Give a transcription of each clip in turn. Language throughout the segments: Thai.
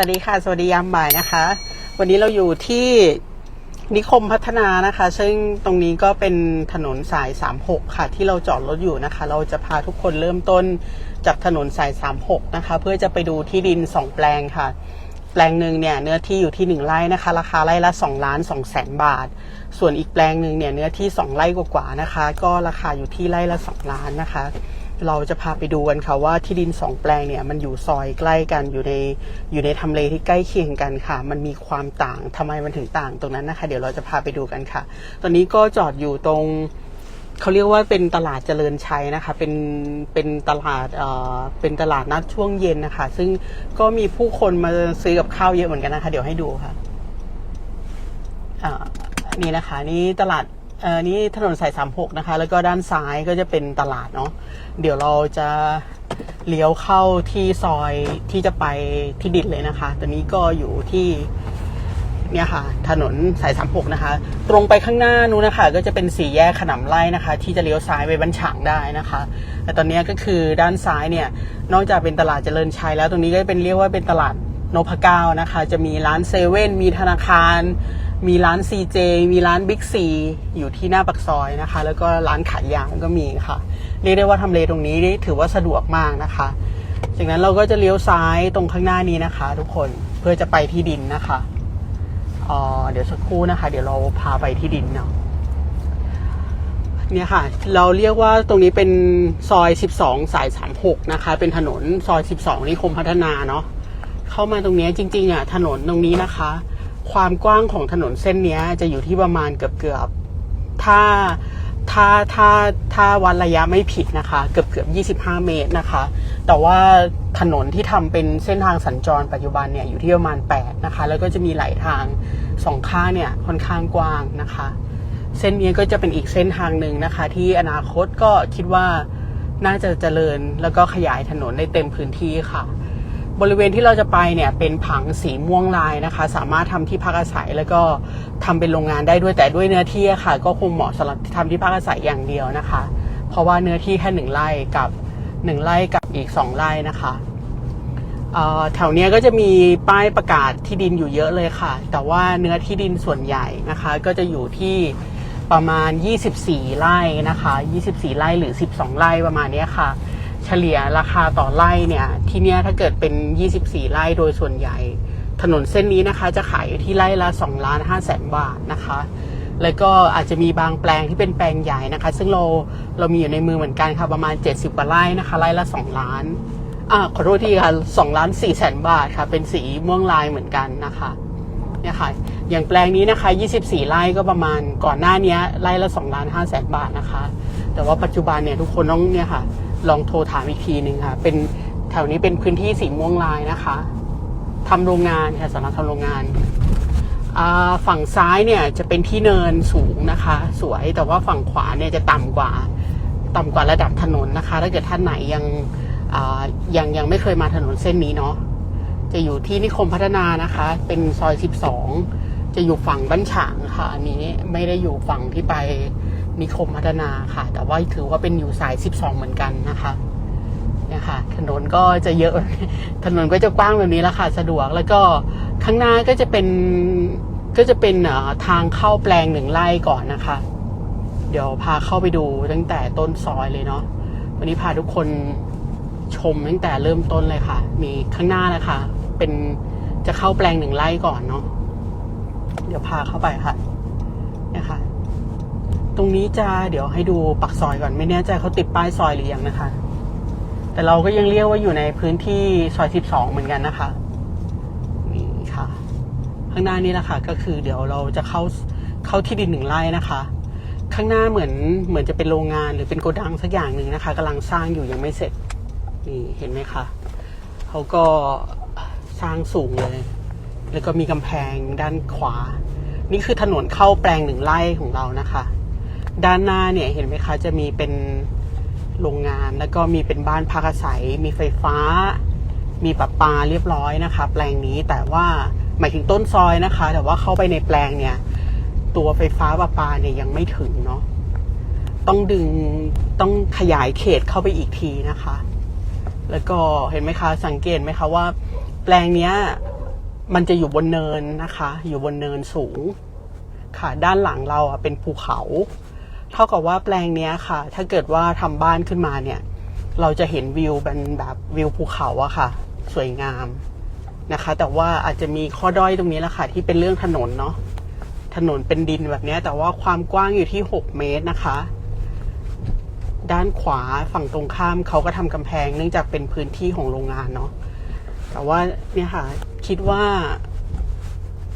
สวัสดีค่ะ สวัสดียามบ่ายนะคะ วันนี้เราอยู่ที่นิคมพัฒนานะคะ ซึ่งตรงนี้ก็เป็นถนนสาย 36 ค่ะ ที่เราจอดรถอยู่นะคะ เราจะพาทุกคนเริ่มต้นจากถนนสาย 36 นะคะ เพื่อจะไปดูที่ดิน 2 แปลงค่ะ แปลงหนึ่งเนี่ยเนื้อที่อยู่ที่ 1 ไร่นะคะ ราคาไร่ละ2ล้าน2แสนบาท ส่วนอีกแปลงหนึ่งเนี่ยเนื้อที่ 2 ไร่กว่าๆนะคะ ก็ราคาอยู่ที่ไร่ละ 2 ล้านนะคะ เราจะพาไปดูกันค่ะว่าที่ดินสองแปลงเนี่ยมันอยู่ซอยใกล้กันอยู่ในอยู่ในทำเลที่ใกล้เคียงกันค่ะ มันมีความต่างทำไมมันถึงต่างตรงนั้นนะคะ เดี๋ยวเราจะพาไปดูกันค่ะ ตอนนี้ก็จอดอยู่ตรงเขาเรียกว่าเป็นตลาดเจริญชัยนะคะ เป็นเป็นตลาดเอ่อเป็นตลาดนัดช่วงเย็นนะคะ ซึ่งก็มีผู้คนมาซื้อกับข้าวเยอะเหมือนกันนะคะ เดี๋ยวให้ดูค่ะอ่านี่นะคะ นี่ตลาด อ่อนี่ถนนสายสามหกนะคะ แล้วก็ด้านซ้ายก็จะเป็นตลาดเนาะเดี๋ยวเราจะเลี้ยวเข้าที่ซอยที่จะไปที่ดินเลยนะคะ ตอนนี้ก็อยู่ที่เนี่ยค่ะ ถนนสายสามหกนะคะ ตรงไปข้างหน้านู้นนะคะ ก็จะเป็นสี่แยกขนำไร่นะคะ ที่จะเลี้ยวซ้ายไปบันฉางได้นะคะ แต่ตอนนี้ก็คือด้านซ้ายเนี่ย นอกจากเป็นตลาดเจริญชัยแล้วตรงนี้ก็เป็นเรียกว่าเป็นตลาดนพเก้านะคะ จะมีร้านเซเว่นมีธนาคาร มีร้าน CJ มีร้านบิ๊กซีอยู่ที่หน้าปักซอยนะคะ แล้วก็ร้านขายยางก็มีค่ะ เรียกได้ว่าทำเลตรงนี้ถือว่าสะดวกมากนะคะ จากนั้นเราก็จะเลี้ยวซ้ายตรงข้างหน้านี้นะคะ ทุกคนเพื่อจะไปที่ดินนะคะเออเดี๋ยวสักครู่นะคะ เดี๋ยวเราพาไปที่ดินเนาะเนี่ยค่ะ เราเรียกว่าตรงนี้เป็นซอย 12 สาย 36 นะคะ เป็นถนนซอย 12นิคมพัฒนาเนาะเข้ามาตรงนี้จริงๆอะถนนตรงนี้นะคะ ความกว้างของถนนเส้นเนี้ยจะอยู่ที่ประมาณเกือบเกือบๆถ้าถ้าถ้าถ้าวัดระยะไม่ผิดนะคะ เกือบเกือบ25 เมตรนะคะ แต่ว่าถนนที่ทำเป็นเส้นทางสัญจรปัจจุบันเนี่ยอยู่ที่ประมาณ 8 นะคะ แล้วก็จะมีหลายทางสองข้างเนี่ยค่อนข้างกว้างนะคะ เส้นนี้ก็จะเป็นอีกเส้นทางหนึ่งนะคะ ที่อนาคตก็คิดว่าน่าจะเจริญแล้วก็ขยายถนนได้เต็มพื้นที่ค่ะ บริเวณที่เราจะไปเนี่ยเป็นผังสีม่วงลายนะคะ สามารถทำที่พักอาศัยแล้วก็ทำเป็นโรงงานได้ด้วยแต่ด้วยเนื้อที่ค่ะ ก็คงเหมาะสำหรับทำที่พักอาศัยอย่างเดียวนะคะ เพราะว่าเนื้อที่แค่หนึ่งไร่กับหนึ่งไร่กับอีกสองไร่นะคะแถวเนี้ยก็จะมีป้ายประกาศที่ดินอยู่เยอะเลยค่ะ แต่ว่าเนื้อที่ดินส่วนใหญ่นะคะ ก็จะอยู่ที่ประมาณ 24 ไร่นะคะ 24 ไร่หรือ 12 ไร่ประมาณนี้ค่ะ เฉลี่ยราคาต่อไร่เนี่ย ที่เนี้ยถ้าเกิดเป็น 24 ไร่โดยส่วนใหญ่ ถนนเส้นนี้นะคะ จะขายอยู่ที่ไร่ละ2ล้าน5แสนบาทนะคะ แล้วก็อาจจะมีบางแปลงที่เป็นแปลงใหญ่นะคะ ซึ่งเราเรามีอยู่ในมือเหมือนกันค่ะประมาณ 70กว่าไร่นะคะ ไร่ละ 2 ล้านอ่าขอโทษทีค่ะสองล้านสี่แสนบาทค่ะ เป็นสีม่วงลายเหมือนกันนะคะเนี่ยค่ะอย่างแปลงนี้นะคะ 24 ไร่ก็ประมาณก่อนหน้านี้ไร่ละ2ล้าน5แสนบาทนะคะ แต่ว่าปัจจุบันเนี่ยทุกคนต้องเนี่ยค่ะ ลองโทรถามอีกทีหนึ่งค่ะ เป็นแถวนี้เป็นพื้นที่สีม่วงลายนะคะทำโรงงานค่ะสำหรับทำโรงงาน ฝั่งซ้ายเนี่ยจะเป็นที่เนินสูงนะคะ สวยแต่ว่าฝั่งขวาเนี่ยจะต่ำกว่า ต่ำกว่าระดับถนนนะคะ ถ้าเกิดท่านไหนยังยังยังไม่เคยมาถนนเส้นนี้เนาะจะอยู่ที่นิคมพัฒนานะคะ เป็นซอย 12 จะอยู่ฝั่งบ้านฉางค่ะอันนี้ไม่ได้อยู่ฝั่งที่ไป นิคมพัฒนาค่ะ แต่ว่าถือว่าเป็นอยู่สาย 12 เหมือนกันนะคะเนี่ยค่ะ ถนนก็จะเยอะ ถนนก็จะกว้างแบบนี้แล้วค่ะ สะดวก แล้วก็ข้างหน้าก็จะเป็นก็จะเป็นทางเข้าแปลงหนึ่งไร่ก่อนนะคะ เดี๋ยวพาเข้าไปดูตั้งแต่ต้นซอยเลยเนาะ วันนี้พาทุกคนชมตั้งแต่เริ่มต้นเลยค่ะ มีข้างหน้านะคะ เป็นจะเข้าแปลงหนึ่งไร่ก่อนเนาะ เดี๋ยวพาเข้าไปค่ะ เนี่ยค่ะ ตรงนี้จะเดี๋ยวให้ดูปักซอยก่อนไม่แน่ใจเขาติดป้ายซอยหรือยังนะคะ แต่เราก็ยังเรียกว่าอยู่ในพื้นที่ซอยสิบสองเหมือนกันนะคะนี่ค่ะ ข้างหน้านี้แหละค่ะ ก็คือเดี๋ยวเราจะเข้าเข้าที่ดินหนึ่งไร่นะคะ ข้างหน้าเหมือนเหมือนจะเป็นโรงงานหรือเป็นโกดังสักอย่างหนึ่งนะคะกำลังสร้างอยู่ยังไม่เสร็จนี่เห็นไหมคะเขาก็สร้างสูงเลย แล้วก็มีกำแพงด้านขวา นี่คือถนนเข้าแปลงหนึ่งไร่ของเรานะคะ ด้านหน้าเนี่ยเห็นไหมคะจะมีเป็นโรงงานแล้วก็มีเป็นบ้านพักอาศัย มีไฟฟ้า มีประปาเรียบร้อยนะคะ แปลงนี้แต่ว่าหมายถึงต้นซอยนะคะ แต่ว่าเข้าไปในแปลงเนี่ย ตัวไฟฟ้าประปาเนี่ยยังไม่ถึงเนาะต้องดึงต้องขยายเขตเข้าไปอีกทีนะคะ แล้วก็เห็นไหมคะ สังเกตไหมคะว่า แปลงเนี้ยมันจะอยู่บนเนินนะคะ อยู่บนเนินสูง ค่ะ ด้านหลังเราอะเป็นภูเขา เท่ากับว่าแปลงเนี้ยค่ะ ถ้าเกิดว่าทำบ้านขึ้นมาเนี่ย เราจะเห็นวิวเป็นแบบวิวภูเขาอะค่ะ สวยงามนะคะ แต่ว่าอาจจะมีข้อด้อยตรงนี้แหละค่ะ ที่เป็นเรื่องถนนเนาะถนนเป็นดินแบบนี้แต่ว่าความกว้างอยู่ที่ 6 เมตรนะคะ ด้านขวาฝั่งตรงข้ามเขาก็ทำกำแพง เนื่องจากเป็นพื้นที่ของโรงงานเนาะแต่ว่าเนี่ยค่ะ คิดว่า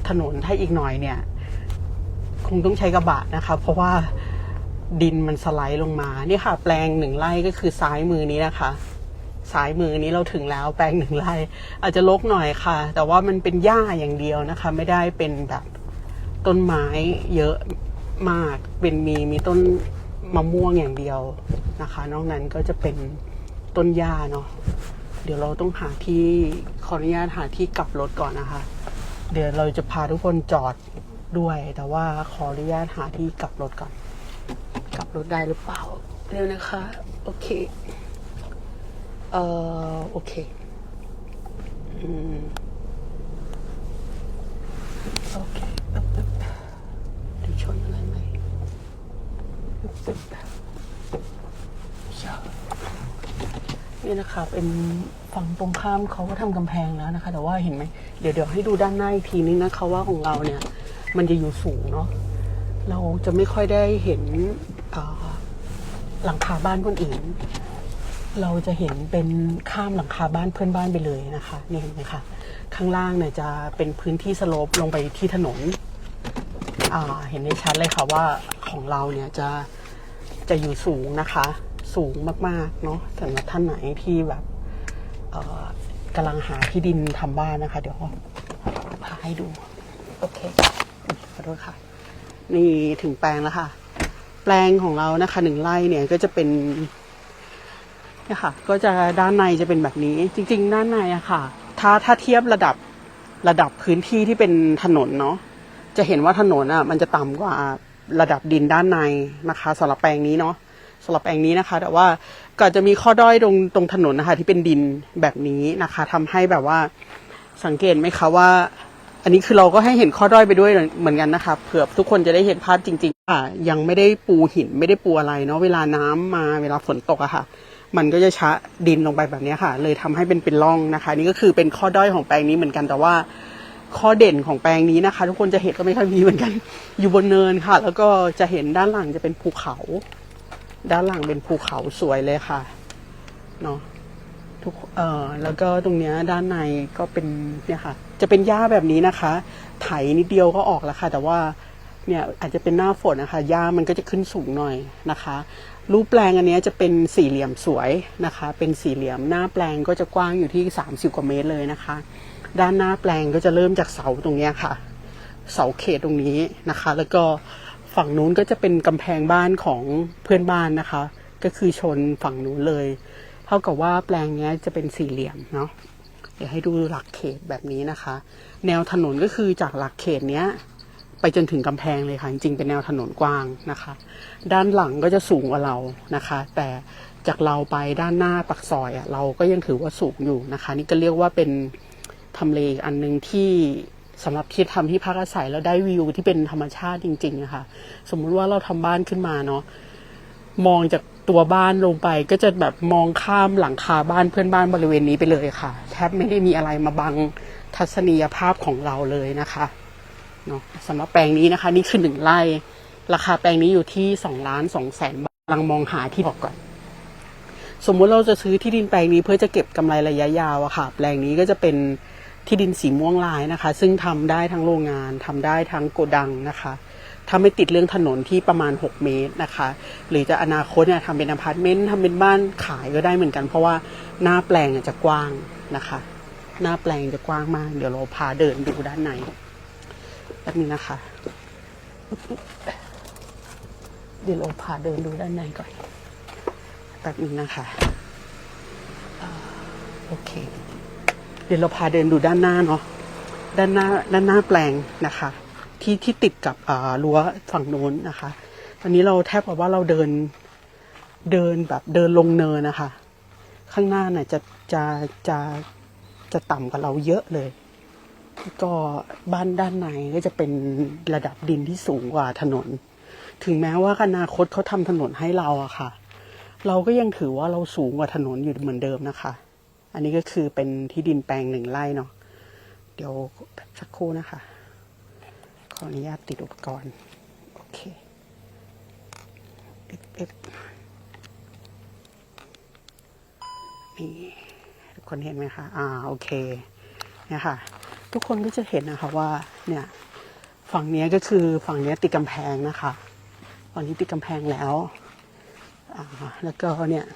ถนนถ้าอีกหน่อยเนี่ย คงต้องใช้กระบะนะคะ เพราะว่า ดินมันสไลด์ลงมานี่ค่ะ แปลงหนึ่งไร่ก็คือซ้ายมือนี้นะคะซ้ายมือนี้เราถึงแล้วแปลงหนึ่งไร่อาจจะลกหน่อยค่ะ แต่ว่ามันเป็นหญ้าอย่างเดียวนะคะ ไม่ได้เป็นแบบต้นไม้เยอะมากเป็นมีมีต้นมะม่วงอย่างเดียวนะคะ นอกนั้นก็จะเป็นต้นหญ้าเนาะเดี๋ยวเราต้องหาที่ขออนุญาตหาที่กลับรถก่อนนะคะ เดี๋ยวเราจะพาทุกคนจอดด้วย แต่ว่าขออนุญาตหาที่กลับรถก่อน กลับรถได้หรือเปล่าเร็วนะคะ โอเค เอ่อ โอเคอืมโอเคปึ๊บปึ๊บดูชนอะไรไหมปึ๊บปึ๊บอย่านี่นะคะ เป็นฝั่งตรงข้ามเขาก็ทำกำแพงแล้วนะคะ แต่ว่าเห็นไหม เดี๋ยวเดี๋ยวให้ดูด้านหน้าอีกทีนึงนะคะว่าของเราเนี่ย มันจะอยู่สูงเนาะ เราจะไม่ค่อยได้เห็นหลังคาบ้านคนอื่น เราจะเห็นเป็นข้ามหลังคาบ้านเพื่อนบ้านไปเลยนะคะนี่เห็นไหมคะข้างล่างเนี่ยจะเป็นพื้นที่สโลปลงไปที่ถนนเห็นได้ชัดเลยค่ะว่าของเราเนี่ยจะจะอยู่สูงนะคะ สูงมากๆเนาะสำหรับท่านไหนที่แบบกำลังหาที่ดินทำบ้านนะคะ เดี๋ยวพาให้ดู โอเคขอโทษค่ะ นี่ถึงแปลงแล้วค่ะ แปลงของเรานะคะหนึ่งไร่เนี่ยก็จะเป็นเนี่ยค่ะ ก็จะด้านในจะเป็นแบบนี้ จริง ๆ ด้านในอะค่ะ ถ้าถ้าเทียบระดับระดับพื้นที่ที่เป็นถนนเนาะจะเห็นว่าถนนอะมันจะต่ำกว่าระดับดินด้านในนะคะสำหรับแปลงนี้เนาะสำหรับแปลงนี้นะคะ แต่ว่าก็จะมีข้อด้อยตรงตรงถนนนะคะ ที่เป็นดินแบบนี้นะคะทำให้แบบว่าสังเกตไหมคะว่า อันนี้คือเราก็ให้เห็นข้อด้อยไปด้วยเหมือนกันนะคะเผื่อทุกคนจะได้เห็นภาพจริงๆอะยังไม่ได้ปูหินไม่ได้ปูอะไรเนาะเวลาน้ำมาเวลาฝนตกอะค่ะ มันก็จะชะดินลงไปแบบนี้ค่ะ เลยทำให้เป็นเป็นร่องนะคะ นี่ก็คือเป็นข้อด้อยของแปลงนี้เหมือนกันแต่ว่าข้อเด่นของแปลงนี้นะคะ ทุกคนจะเห็นก็ไม่ค่อยมีเหมือนกัน อยู่บนเนินค่ะ แล้วก็จะเห็นด้านหลังจะเป็นภูเขา ด้านหลังเป็นภูเขาสวยเลยค่ะเนาะ ทุกเอ่อแล้วก็ตรงเนี้ยด้านในก็เป็นเนี่ยค่ะ จะเป็นหญ้าแบบนี้นะคะ ไถนิดเดียวก็ออกแล้วค่ะ แต่ว่าเนี่ยอาจจะเป็นหน้าฝนนะคะหญ้ามันก็จะขึ้นสูงหน่อยนะคะ รูปแปลงอันนี้จะเป็นสี่เหลี่ยมสวยนะคะ เป็นสี่เหลี่ยมหน้าแปลงก็จะกว้างอยู่ที่ 30 กว่าเมตรเลยนะคะ ด้านหน้าแปลงก็จะเริ่มจากเสาตรงเนี้ยค่ะ เสาเขตตรงนี้นะคะ แล้วก็ฝั่งนู้นก็จะเป็นกำแพงบ้านของเพื่อนบ้านนะคะ ก็คือชนฝั่งนู้นเลย ท่ากับว่าแปลงเนี้ยจะเป็นสี่เหลี่ยมเนาะเดี๋ยวให้ดูหลักเขตแบบนี้นะคะ แนวถนนก็คือจากหลักเขตเนี้ยไปจนถึงกำแพงเลยค่ะ จริงๆเป็นแนวถนนกว้างนะคะ ด้านหลังก็จะสูงกว่าเรานะคะ แต่จากเราไปด้านหน้าปักซอยอะเราก็ยังถือว่าสูงอยู่นะคะ นี่ก็เรียกว่าเป็นทำเลอันหนึ่งที่สำหรับที่ทำที่พักอาศัยแล้วได้วิวที่เป็นธรรมชาติจริงๆนะคะสมมุติว่าเราทำบ้านขึ้นมาเนาะมองจาก ตัวบ้านลงไปก็จะแบบมองข้ามหลังคาบ้านเพื่อนบ้านบริเวณนี้ไปเลยค่ะ แทบไม่ได้มีอะไรมาบังทัศนียภาพของเราเลยนะคะเนาะสำหรับแปลงนี้นะคะ นี่คือหนึ่งไร่ราคาแปลงนี้อยู่ที่สองล้านสองแสนบาทกำลังมองหาที่บอกก่อน สมมุติเราจะซื้อที่ดินแปลงนี้เพื่อจะเก็บกำไรระยะยาวอะค่ะ แปลงนี้ก็จะเป็นที่ดินสีม่วงลายนะคะ ซึ่งทำได้ทั้งโรงงานทำได้ทั้งโกดังนะคะ ถ้าไม่ติดเรื่องถนนที่ประมาณ 6 เมตรนะคะ หรือจะอนาคตเนี่ยทำเป็นอพาร์ตเมนต์ทำเป็นบ้านขายก็ได้เหมือนกัน เพราะว่าหน้าแปลงจะกว้างนะคะ หน้าแปลงจะกว้างมาก เดี๋ยวเราพาเดินดูด้านในแบบนี้นะคะ เดี๋ยวเราพาเดินดูด้านในก่อนแบบนี้นะคะโอเค เดี๋ยวเราพาเดินดูด้านหน้าเนาะด้านหน้าด้านหน้าแปลงนะคะ ที่ที่ติดกับอ่ารั้วฝั่งโน้นนะคะ อันนี้เราแทบกับว่าเราเดินเดินแบบเดินลงเนินนะคะ ข้างหน้าเนี่ยจะจะจะจะต่ำกว่าเราเยอะเลย ก็บ้านด้านในก็จะเป็นระดับดินที่สูงกว่าถนน ถึงแม้ว่าอนาคตเขาทำถนนให้เราอะค่ะ เราก็ยังถือว่าเราสูงกว่าถนนอยู่เหมือนเดิมนะคะ อันนี้ก็คือเป็นที่ดินแปลงหนึ่งไร่เนาะเดี๋ยวสักครู่นะคะ ขออนุญาตติดอุปกรณ์ โอเคเอฟเอฟนี่ทุกคนเห็นไหมคะอ่าโอเคเนี่ยค่ะ ทุกคนก็จะเห็นนะคะว่าเนี่ยฝั่งนี้ก็คือฝั่งนี้ติดกำแพงนะคะฝั่งนี้ติดกำแพงแล้วอ่าแล้วก็เนี่ย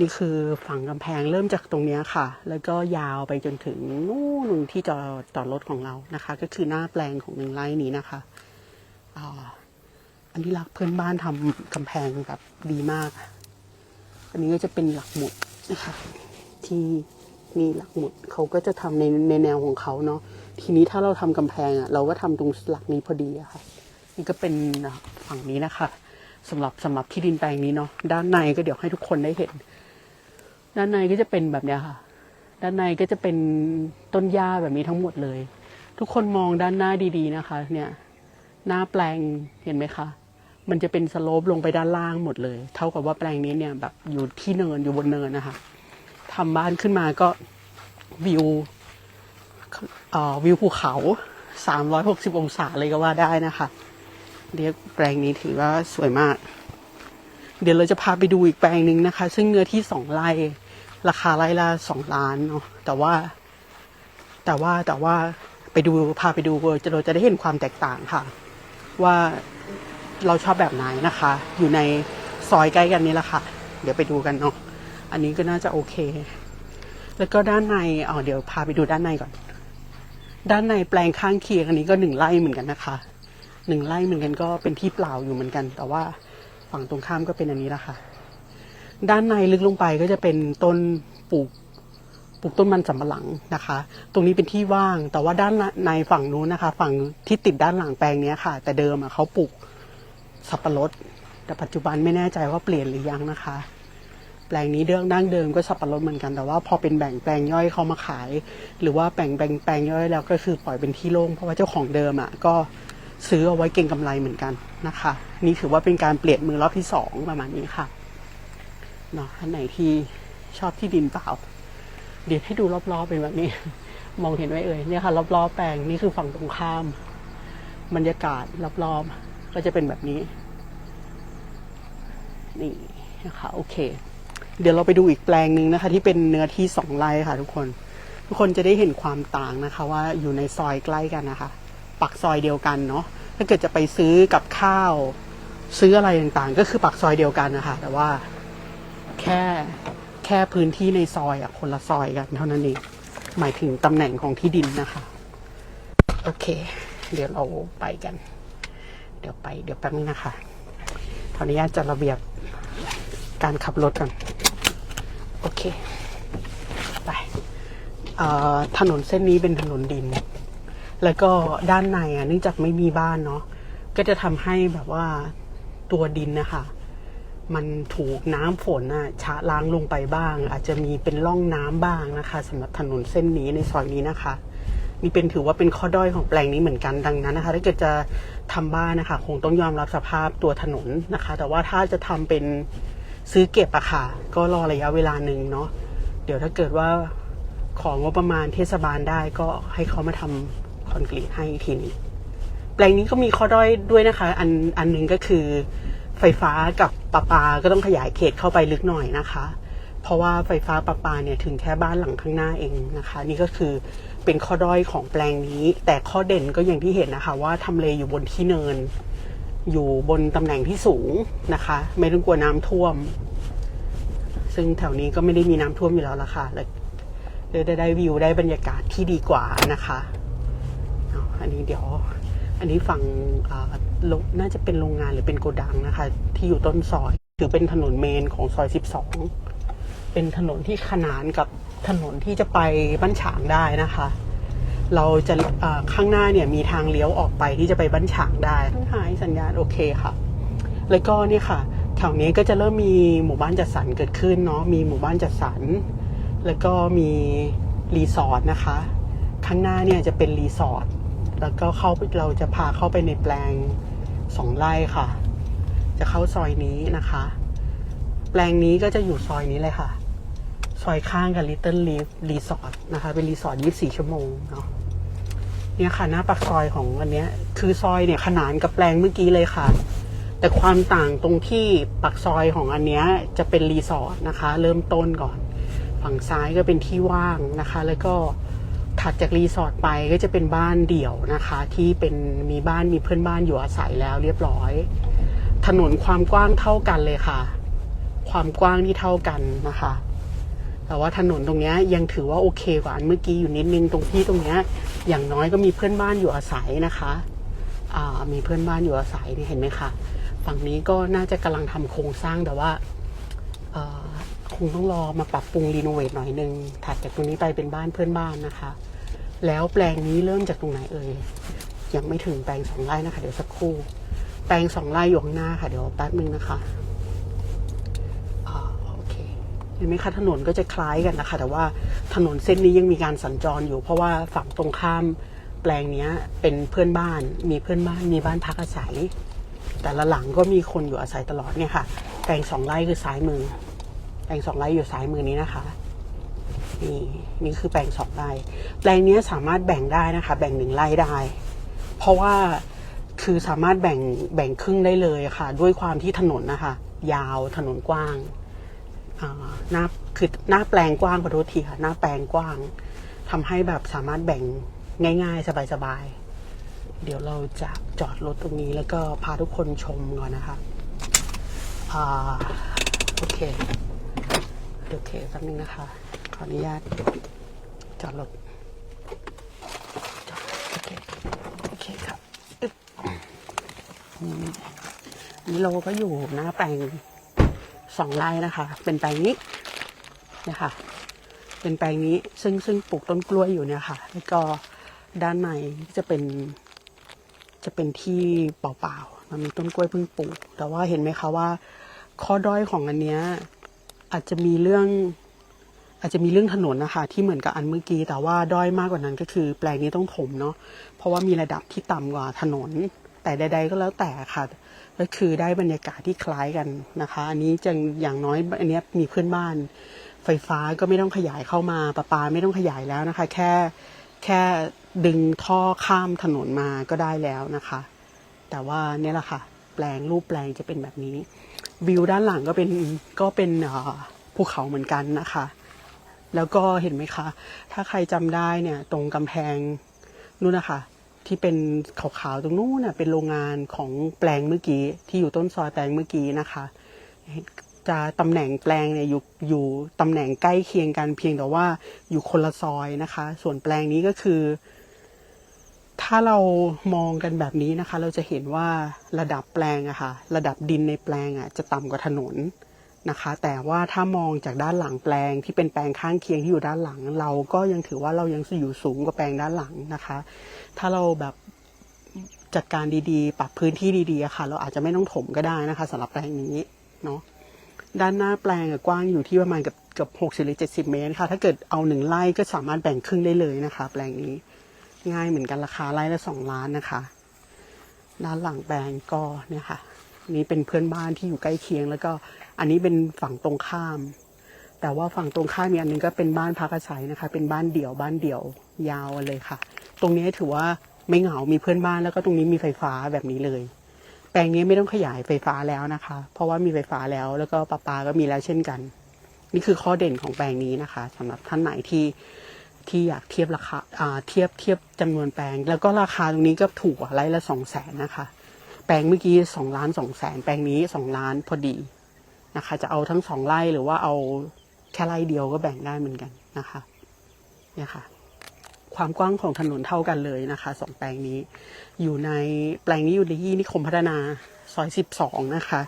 นี่คือฝั่งกำแพงเริ่มจากตรงนี้ค่ะ แล้วก็ยาวไปจนถึงนู่นที่จอดจอดรถของเรานะคะ ก็คือหน้าแปลงของหนึ่งไร่นี้นะคะอ่าอันนี้รักเพื่อนบ้านทำกำแพงแบบดีมาก อันนี้ก็จะเป็นหลักหมุดนะคะที่นี่หลักหมุดเขาก็จะทำในในแนวของเขาเนาะทีนี้ถ้าเราทำกำแพงอะ่ะ เราก็ทำตรงหลักนี้พอดีอะค่ะ นี่ก็เป็นฝั่งนี้นะคะสำหรับสำหรับที่ดินแปลงนี้เนาะด้านในก็เดี๋ยวให้ทุกคนได้เห็น ด้านในก็จะเป็นแบบเนี้ยค่ะ ด้านในก็จะเป็นต้นหญ้าแบบนี้ทั้งหมดเลย ทุกคนมองด้านหน้าดีๆนะคะ เนี่ยหน้าแปลงเห็นไหมคะ มันจะเป็นสโลปลงไปด้านล่างหมดเลย เท่ากับว่าแปลงนี้เนี่ยแบบอยู่ที่เนินอยู่บนเนินนะคะทำบ้านขึ้นมาก็วิวเอ่อวิวภูเขา 360 องศาเลยก็ว่าได้นะคะ เรียกแปลงนี้ถือว่าสวยมาก เดี๋ยวเราจะพาไปดูอีกแปลงหนึ่งนะคะ ซึ่งเนื้อที่สองไร่ ราคาไร่ละสองล้านเนาะแต่ว่า แต่ว่าแต่ว่าไปดูพาไปดูเราจะได้เห็นความแตกต่างค่ะ ว่าเราชอบแบบไหนนะคะ อยู่ในซอยใกล้กันนี้แหละค่ะ เดี๋ยวไปดูกันเนาะอันนี้ก็น่าจะโอเค แล้วก็ด้านในอ๋อเดี๋ยวพาไปดูด้านในก่อน ด้านในแปลงข้างเคียงอันนี้ก็หนึ่งไร่เหมือนกันนะคะหนึ่งไร่เหมือนกันก็เป็นที่เปล่าอยู่เหมือนกัน แต่ว่าฝั่งตรงข้ามก็เป็นอันนี้ละค่ะ ด้านในลึกลงไปก็จะเป็นต้นปลูกปลูกต้นมันสำปะหลังนะคะ ตรงนี้เป็นที่ว่าง แต่ว่าด้านในฝั่งนู้นนะคะ ฝั่งที่ติดด้านหลังแปลงนี้ค่ะ แต่เดิมเขาปลูกสับปะรด แต่ปัจจุบันไม่แน่ใจว่าเปลี่ยนหรือยังนะคะ แปลงนี้เดิมดั้งเดิมก็สับปะรดเหมือนกัน แต่ว่าพอเป็นแบ่งแปลงย่อยเขามาขาย หรือว่าแบ่งแบ่งแปลงย่อยแล้วก็คือปล่อยเป็นที่โล่ง เพราะว่าเจ้าของเดิมอะก็ซื้อเอาไว้เก็งกำไรเหมือนกันนะคะ นี่ถือว่าเป็นการเปลี่ยนมือรอบที่สองประมาณนี้ค่ะ เนาะอันไหนที่ชอบที่ดินเปล่า เดี๋ยวให้ดูรอบๆเป็นแบบนี้ มองเห็นไหมเอ่ยเนี่ยค่ะรอบๆแปลงนี่คือฝั่งตรงข้าม บรรยากาศรอบๆก็จะเป็นแบบนี้นี่นะคะโอเค เดี๋ยวเราไปดูอีกแปลงหนึ่งนะคะ ที่เป็นเนื้อที่สองไร่ค่ะ ทุกคน ทุกคนจะได้เห็นความต่างนะคะ ว่าอยู่ในซอยใกล้กันนะคะ ปักซอยเดียวกันเนาะถ้าเกิดจะไปซื้อกับข้าว ซื้ออะไรต่างๆ ก็คือปักซอยเดียวกันนะคะ แต่ว่า ค่แค่พื้นที่ในซอยอะคนละซอยกันเท่านั้นเองหมายถึงตำแหน่งของที่ดินนะคะ โอเค เดี๋ยวเราไปกัน เดี๋ยวไปเดี๋ยวแป๊บนึงนะคะขออนุญาตจัดระเบียบการขับรถก่อนโอเค ไปถนนเส้นนี้เป็นถนนดิน แล้วก็ด้านในอะเนื่องจากไม่มีบ้านเนาะก็จะทำให้แบบว่าตัวดินนะคะ มันถูกน้ำฝนน่ะชะล้างลงไปบ้าง อาจจะมีเป็นร่องน้ำบ้างนะคะสำหรับถนนเส้นนี้ในซอยนี้นะคะนี่เป็นถือว่าเป็นข้อด้อยของแปลงนี้เหมือนกันดังนั้นนะคะ ถ้าเกิดจะทำบ้านนะคะ คงต้องยอมรับสภาพตัวถนนนะคะ แต่ว่าถ้าจะทำเป็นซื้อเก็บอะค่ะ ก็รอระยะเวลาหนึ่งเนาะเดี๋ยวถ้าเกิดว่าของงบประมาณเทศบาลได้ก็ให้เขามาทำคอนกรีตให้อีกทีนึงแปลงนี้ก็มีข้อด้อยด้วยนะคะ อันอันหนึ่งก็คือไฟฟ้ากับ ประปาก็ต้องขยายเขตเข้าไปลึกหน่อยนะคะ เพราะว่าไฟฟ้าประปาเนี่ยถึงแค่บ้านหลังข้างหน้าเองนะคะ นี่ก็คือเป็นข้อด้อยของแปลงนี้ แต่ข้อเด่นก็อย่างที่เห็นนะคะ ว่าทำเลอยู่บนที่เนิน อยู่บนตำแหน่งที่สูงนะคะ ไม่ต้องกลัวน้ำท่วม ซึ่งแถวนี้ก็ไม่ได้มีน้ำท่วมอยู่แล้วละค่ะเลยได้ได้วิวได้บรรยากาศที่ดีกว่านะคะอันนี้เดี๋ยว อันนี้ฝั่งอ่าโรง น่าจะเป็นโรงงานหรือเป็นโกดังนะคะ ที่อยู่ต้นซอยถือเป็นถนนเมนของซอย 12 เป็นถนนที่ขนานกับถนนที่จะไปบ้านฉางได้นะคะ เราจะข้างหน้าเนี่ยมีทางเลี้ยวออกไปที่จะไปบ้านฉางได้ทั้งหายสัญญาณโอเคค่ะ แล้วก็เนี่ยค่ะแถวนี้ก็จะเริ่มมีหมู่บ้านจัดสรรเกิดขึ้นเนาะมีหมู่บ้านจัดสรรแล้วก็มีรีสอร์ทนะคะ ข้างหน้าเนี่ยจะเป็นรีสอร์ทแล้วก็เข้าเราจะพาเข้าไปในแปลง สองไร่ค่ะ จะเข้าซอยนี้นะคะ แปลงนี้ก็จะอยู่ซอยนี้เลยค่ะ ซอยข้างกับ Little Leaf Resort นะคะ เป็นรีสอร์ท24 ชั่วโมงเนาะเนี่ยค่ะหน้าปากซอยของอันเนี้ย คือซอยเนี่ยขนานกับแปลงเมื่อกี้เลยค่ะ แต่ความต่างตรงที่ปากซอยของอันเนี้ยจะเป็นรีสอร์ทนะคะ เริ่มต้นก่อน ฝั่งซ้ายก็เป็นที่ว่างนะคะ แล้วก็ ถัดจากรีสอร์ทไปก็จะเป็นบ้านเดี่ยวนะคะ ที่เป็นมีบ้านมีเพื่อนบ้านอยู่อาศัยแล้วเรียบร้อย ถนนความกว้างเท่ากันเลยค่ะ ความกว้างที่เท่ากันนะคะ แต่ว่าถนนตรงนี้ยังถือว่าโอเคกว่าอันเมื่อกี้อยู่นิดนึงตรงที่ตรงนี้อย่างน้อยก็มีเพื่อนบ้านอยู่อาศัยนะคะมีเพื่อนบ้านอยู่อาศัยนี่เห็นไหมคะฝั่งนี้ก็น่าจะกำลังทำโครงสร้างแต่ว่าคงต้องรอมาปรับปรุงรีโนเวทหน่อยนึงถัดจากตรงนี้ไปเป็นบ้านเพื่อนบ้านนะคะ แล้วแปลงนี้เริ่มจากตรงไหนเอ่ยยังไม่ถึงแปลงสองไร่นะคะ เดี๋ยวสักครู่ แปลงสองไร่อยู่ข้างหน้าค่ะ เดี๋ยวแป๊บนึงนะคะอ่าโอเคเห็นไหมคะถนนก็จะคล้ายกันนะคะ แต่ว่าถนนเส้นนี้ยังมีการสัญจรอยู่ เพราะว่าฝั่งตรงข้ามแปลงนี้เป็นเพื่อนบ้าน มีเพื่อนบ้านมีบ้านพักอาศัย แต่ละหลังก็มีคนอยู่อาศัยตลอดเนี่ยค่ะ แปลงสองไร่คือซ้ายมือ แปลงสองไร่อยู่ซ้ายมือนี้นะคะ นี่นี่คือแปลงสองไร่แปลงนี้สามารถแบ่งได้นะคะ แบ่งหนึ่งไร่ได้ เพราะว่าคือสามารถแบ่งแบ่งครึ่งได้เลยค่ะ ด้วยความที่ถนนนะคะ ยาวถนนกว้างหน้าคือหน้าแปลงกว้างขอโทษทีค่ะ หน้าแปลงกว้างทำให้แบบสามารถแบ่งง่าย ๆ สบายๆ เดี๋ยวเราจะจอดรถตรงนี้แล้วก็พาทุกคนชมก่อนนะคะอ่าโอเค โอเคแป๊บนึงนะคะ ขออนุญาตจอดรถจอดโอเคโอเคครับนี่เราก็อยู่หน้าแปลงสองไร่นะคะ เป็นแปลงนี้นะคะ เป็นแปลงนี้ซึ่งซึ่งปลูกต้นกล้วยอยู่เนี่ยค่ะ แล้วก็ด้านในจะเป็น จะเป็นที่เปล่าๆมันมีต้นกล้วยเพิ่งปลูก แต่ว่าเห็นไหมคะว่า ข้อด้อยของอันเนี้ย อาจจะมีเรื่องอาจจะมีเรื่องถนนนะคะที่เหมือนกับอันเมื่อกี้ แต่ว่าด้อยมากกว่านั้นก็คือ แปลงนี้ต้องถมเนาะเพราะว่ามีระดับที่ต่ำกว่าถนน แต่ใด ๆ ก็แล้วแต่ค่ะ ก็คือได้บรรยากาศที่คล้ายกันนะคะ อันนี้จะอย่างน้อยอันนี้มีเพื่อนบ้าน ไฟฟ้าก็ไม่ต้องขยายเข้ามาประปาไม่ต้องขยายแล้วนะคะ แค่แค่ดึงท่อข้ามถนนมาก็ได้แล้วนะคะ แต่ว่าเนี่ยแหละค่ะ แปลงรูปแปลงจะเป็นแบบนี้ วิวด้านหลังก็เป็นก็เป็นภูเขาเหมือนกันนะคะ แล้วก็เห็นไหมคะ ถ้าใครจำได้เนี่ยตรงกำแพงนู่นนะคะที่เป็นขาวๆตรงนู้นน่ะเป็นโรงงานของแปลงเมื่อกี้ ที่อยู่ต้นซอยแปลงเมื่อกี้นะคะ จะตำแหน่งแปลงเนี่ยอยู่อยู่ตำแหน่งใกล้เคียงกันเพียงแต่ว่าอยู่คนละซอยนะคะ ส่วนแปลงนี้ก็คือ ถ้าเรามองกันแบบนี้นะคะ เราจะเห็นว่าระดับแปลงอะค่ะระดับดินในแปลงอะจะต่ำกว่าถนนนะคะ แต่ว่าถ้ามองจากด้านหลังแปลงที่เป็นแปลงข้างเคียงที่อยู่ด้านหลัง เราก็ยังถือว่าเรายังอยู่สูงกว่าแปลงด้านหลังนะคะ ถ้าเราแบบจัดการดีๆ ปรับพื้นที่ดีๆอะค่ะ เราอาจจะไม่ต้องถมก็ได้นะคะสำหรับแปลงนี้เนาะด้านหน้าแปลงกว้างอยู่ที่ประมาณกับเกับหกสิบหรือเจ็ดสิบเมตรค่ะ ถ้าเกิดเอาหนึ่งไร่ก็สามารถแบ่งครึ่งได้เลยนะคะ แปลงนี้ ง่ายเหมือนกันราคาไร่ละสองล้านนะคะ ด้านหลังแปลงก็เนี่ยค่ะ นี่เป็นเพื่อนบ้านที่อยู่ใกล้เคียง แล้วก็อันนี้เป็นฝั่งตรงข้าม แต่ว่าฝั่งตรงข้ามมีอันหนึงก็เป็นบ้านพักอาศัยนะคะ เป็นบ้านเดี่ยวบ้านเดี่ยวยาวเลยค่ะ ตรงนี้ถือว่าไม่เหงา มีเพื่อนบ้านแล้วก็ตรงนี้มีไฟฟ้าแบบนี้เลย แปลงนี้ไม่ต้องขยายไฟฟ้าแล้วนะคะ เพราะว่ามีไฟฟ้าแล้วแล้วก็ประปาก็มีแล้วเช่นกัน นี่คือข้อเด่นของแปลงนี้นะคะสำหรับท่านไหนที่ ที่อยากเทียบราคาเทียบเทียบจำนวนแปลง แล้วก็ราคาตรงนี้ก็ถูกกว่าไร่ละสองแสนนะคะ แปลงเมื่อกี้สองล้านสองแสนแปลงนี้สองล้านพอดีนะคะ จะเอาทั้งสองไร่หรือว่าเอาแค่ไร่เดียวก็แบ่งได้เหมือนกันนะคะเนี่ยค่ะ ความกว้างของถนนเท่ากันเลยนะคะสองแปลงนี้ อยู่ในแปลงนี้อยู่ในที่นิคมพัฒนาซอยสิบสองนะคะ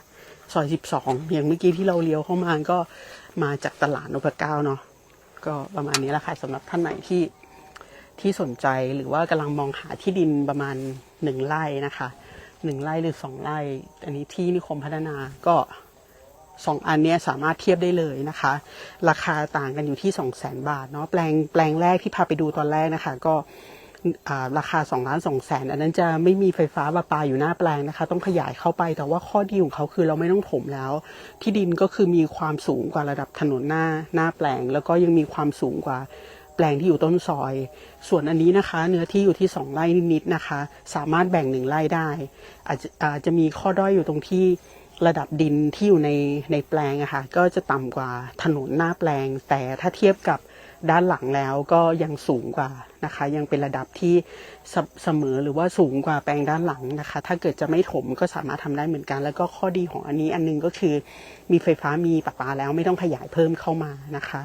ซอยสิบสองอย่างเมื่อกี้ที่เราเลี้ยวเข้ามาก็มาจากตลาดนพเก้าเนาะ ก็ประมาณนี้แหละค่ะสำหรับท่านไหนที่ที่สนใจหรือว่ากำลังมองหาที่ดินประมาณหนึ่งไร่นะคะหนึ่งไร่หรือสองไร่ อันนี้ที่นิคมพัฒนาก็สองอันนี้สามารถเทียบได้เลยนะคะ ราคาต่างกันอยู่ที่สองแสนบาทเนาะแปลงแปลงแรกที่พาไปดูตอนแรกนะคะ ก็ ราคา2ล้าน2แสนอันนั้นจะไม่มีไฟฟ้าประปาอยู่หน้าแปลงนะคะ ต้องขยายเข้าไปแต่ว่าข้อดีของเขาคือเราไม่ต้องถมแล้ว ที่ดินก็คือมีความสูงกว่าระดับถนนหน้าหน้าแปลง แล้วก็ยังมีความสูงกว่าแปลงที่อยู่ต้นซอย ส่วนอันนี้นะคะ เนื้อที่อยู่ที่ 2ไร่นิดๆนะคะ สามารถแบ่งหนึ่งไร่ได้ อาจจะอาจจะมีข้อด้อยอยู่ตรงที่ระดับดินที่อยู่ในในแปลงอะค่ะก็จะต่ำกว่าถนนหน้าแปลง แต่ถ้าเทียบกับ ด้านหลังแล้วก็ยังสูงกว่านะคะ ยังเป็นระดับที่เสมอหรือว่าสูงกว่าแปลงด้านหลังนะคะ ถ้าเกิดจะไม่ถมก็สามารถทำได้เหมือนกัน แล้วก็ข้อดีของอันนี้อันหนึงก็คือ มีไฟฟ้ามีประปาแล้วไม่ต้องขยายเพิ่มเข้ามานะคะ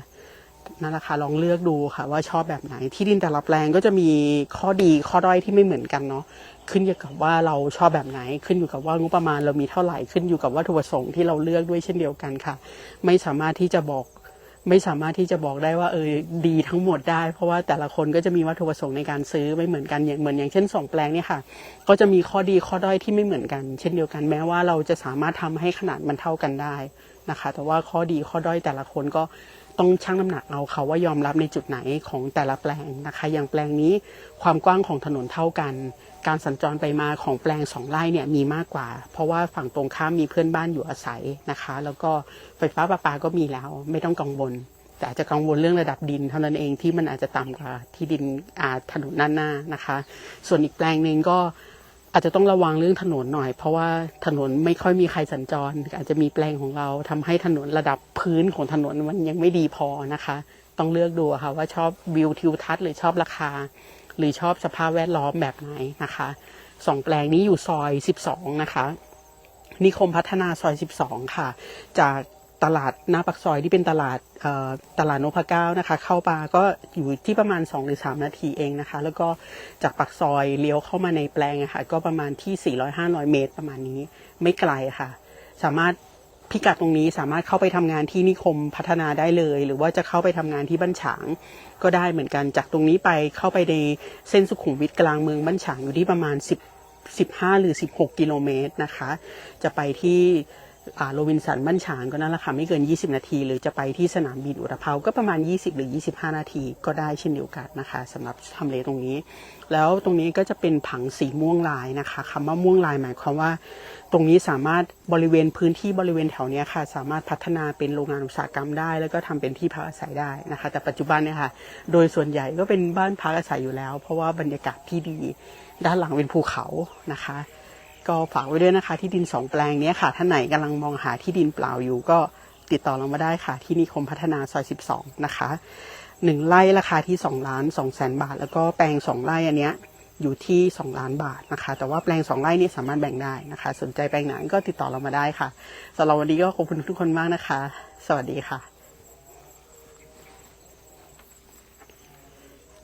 นั่นแหละค่ะลองเลือกดูค่ะว่าชอบแบบไหนที่ดินแต่ละแปลงก็จะมีข้อดีข้อด้อยที่ไม่เหมือนกันเนาะขึ้นอยู่กับว่าเราชอบแบบไหน ขึ้นอยู่กับว่างบประมาณเรามีเท่าไหร่ขึ้นอยู่กับวัตถุประสงค์ที่เราเลือกด้วยเช่นเดียวกันค่ะ ไม่สามารถที่จะบอก ไม่สามารถที่จะบอกได้ว่าเออดีทั้งหมดได้ เพราะว่าแต่ละคนก็จะมีวัตถุประสงค์ในการซื้อไม่เหมือนกันอย่างเหมือนอย่างเช่นสองแปลงเนี่ยค่ะ ก็จะมีข้อดีข้อด้อยที่ไม่เหมือนกัน เช่นเดียวกันแม้ว่าเราจะสามารถทำให้ขนาดมันเท่ากันได้นะคะ แต่ว่าข้อดีข้อด้อยแต่ละคนก็ ต้องชั่งน้ำหนักเอาเขาว่ายอมรับในจุดไหนของแต่ละแปลงนะคะ อย่างแปลงนี้ความกว้างของถนนเท่ากัน การสัญจรไปมาของแปลงสองไร่เนี่ยมีมากกว่า เพราะว่าฝั่งตรงข้ามมีเพื่อนบ้านอยู่อาศัยนะคะ แล้วก็ไฟฟ้าประปาก็มีแล้ว ไม่ต้องกังวล แต่อาจจะกังวลเรื่องระดับดินเท่านั้นเองที่มันอาจจะต่ำกว่าที่ดินอาถนนด้านหน้านะคะ ส่วนอีกแปลงหนึ่งก็ อาจจะต้องระวังเรื่องถนนหน่อย เพราะว่าถนนไม่ค่อยมีใครสัญจร อาจจะมีแปลงของเราทำให้ถนนระดับพื้นของถนนมันยังไม่ดีพอนะคะ ต้องเลือกดูค่ะว่าชอบวิวทิวทัศน์หรือชอบราคา หรือชอบสภาพแวดล้อมแบบไหนนะคะสองแปลงนี้อยู่ซอย 12 นะคะนิคมพัฒนาซอย 12 ค่ะ จาก ตลาดหน้าปักซอยที่เป็นตลาดตลาดนพเก้านะคะ เข้ามาก็อยู่ที่ประมาณ 2 หรือ 3 นาทีเองนะคะ แล้วก็จากปักซอยเลี้ยวเข้ามาในแปลงะค่ะก็ประมาณที่ 400-500 เมตรประมาณนี้ไม่ไกลค่ะ สามารถพิกัดตรงนี้สามารถเข้าไปทำงานที่นิคมพัฒนาได้เลย หรือว่าจะเข้าไปทำงานที่บ้านฉาง ก็ได้เหมือนกันจากตรงนี้ไปเข้าไปในเส้นสุขุมวิทกลางเมืองบ้านฉางอยู่ที่ประมาณ 10 15 หรือ 16 กิโลเมตรนะคะ จะไปที่ โรบินสันบ้านฉางก็นั่นแหละค่ะไม่เกิน 20 นาที หรือจะไปที่สนามบินอุตภเปาก็ประมาณ 20 หรือ 25 นาทีก็ได้เช่นเดียวกันนะคะสำหรับทำเลตรงนี้ แล้วตรงนี้ก็จะเป็นผังสีม่วงลายนะคะคำว่าม่วงลายหมายความว่า ตรงนี้สามารถบริเวณพื้นที่บริเวณแถวนี้ค่ะ สามารถพัฒนาเป็นโรงงานอุตสาหกรรมได้ แล้วก็ทำเป็นที่พักอาศัยได้นะคะ แต่ปัจจุบันเนี่ยค่ะโดยส่วนใหญ่ก็เป็นบ้านพักอาศัยอยู่แล้ว เพราะว่าบรรยากาศที่ดี ด้านหลังเป็นภูเขานะคะ ก็ฝากไว้ด้วยนะคะ ที่ดินสองแปลงนี้ค่ะ ท่านไหนกำลังมองหาที่ดินเปล่าอยู่ก็ติดต่อเรามาได้ค่ะ ที่นิคมพัฒนาซอย 12 นะคะหนึ่งไร่ราคาที่ 2 ล้าน2แสนบาท แล้วก็แปลงสองไร่อันเนี้ยอยู่ที่ 2 ล้านบาทนะคะ แต่ว่าแปลงสองไร่นี่สามารถแบ่งได้นะคะ สนใจแปลงไหนก็ติดต่อเรามาได้ค่ะสำหรับวันนี้ก็ขอบคุณทุกคนมากนะคะ สวัสดีค่ะ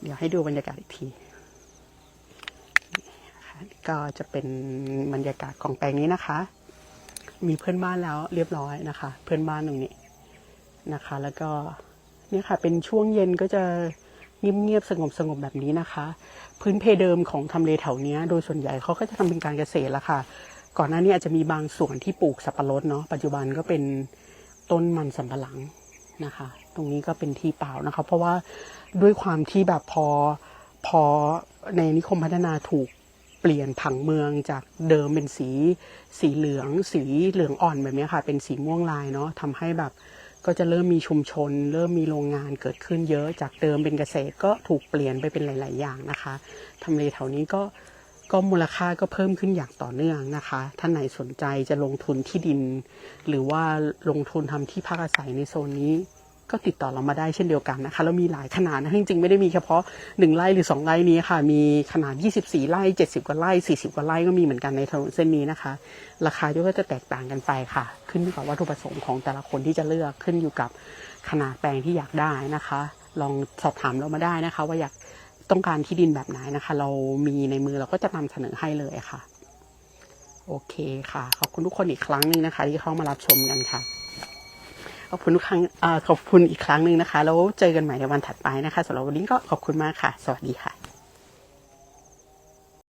เดี๋ยวให้ดูบรรยากาศอีกที ก็จะเป็นบรรยากาศของแปลงนี้นะคะ มีเพื่อนบ้านแล้วเรียบร้อยนะคะ เพื่อนบ้านตรงนี้นะคะ แล้วก็เนี่ยค่ะเป็นช่วงเย็นก็จะเงียบๆสงบสงบแบบนี้นะคะ พื้นเพเดิมของทำเลแถวนี้โดยส่วนใหญ่เขาก็จะทำเป็นการเกษตรละค่ะ ก่อนหน้านี้อาจจะมีบางส่วนที่ปลูกสับปะรดเนาะปัจจุบันก็เป็นต้นมันสำปะหลังนะคะ ตรงนี้ก็เป็นที่เปล่านะคะ เพราะว่าด้วยความที่แบบพอพอในนิคมพัฒนาถูก เปลี่ยนผังเมืองจากเดิมเป็นสีสีเหลือง สีเหลืองอ่อนแบบนี้ค่ะ เป็นสีม่วงลายเนาะทำให้แบบก็จะเริ่มมีชุมชน เริ่มมีโรงงานเกิดขึ้นเยอะจากเดิมเป็นเกษตรก็ถูกเปลี่ยนไปเป็นหลาย ๆ อย่างนะคะทำเลแถวนี้ก็ก็มูลค่าก็เพิ่มขึ้นอย่างต่อเนื่องนะคะ ท่านไหนสนใจจะลงทุนที่ดิน หรือว่าลงทุนทำที่พักอาศัยในโซนนี้ ก็ติดต่อเรามาได้เช่นเดียวกันนะคะแล้วมีหลายขนาดนะจริงๆไม่ได้มีเฉพาะ 1 ไร่หรือ 2 ไร่นี้ค่ะ มีขนาด 24 ไร่ 70 กว่าไร่ 40 กว่าไร่ก็มีเหมือนกันในถนนเส้นนี้นะคะ ราคาก็จะแตกต่างกันไปค่ะ ขึ้นอยู่กับวัตถุประสงค์ของแต่ละคนที่จะเลือกขึ้นอยู่กับขนาดแปลงที่อยากได้นะคะ ลองสอบถามเรามาได้นะคะ ว่าอยากต้องการที่ดินแบบไหนนะคะ เรามีในมือเราก็จะนำเสนอให้เลยค่ะ โอเคค่ะ ขอบคุณทุกคนอีกครั้งหนึ่งนะคะ ที่เข้ามารับชมกันค่ะ ขอบคุณทุกครั้งอขอบคุณอีกครั้งหนึ่งนะคะ แล้วเจอกันใหม่ในวันถัดไปนะคะสำหรับวันนี้ก็ขอบคุณมากค่ะ สวัสดีค่ะ